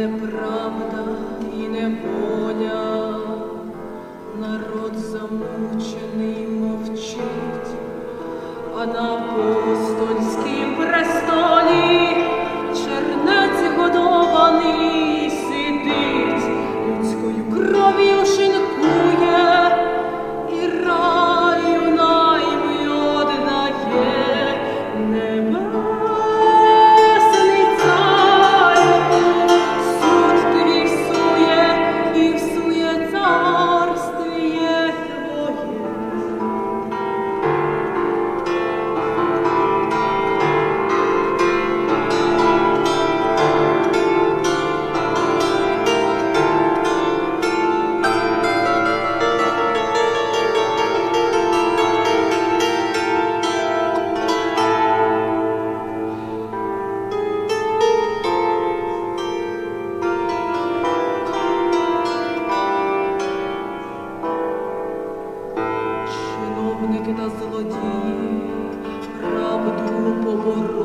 неправда і неволя, народ замучений мовчить, а на апостольській Lord.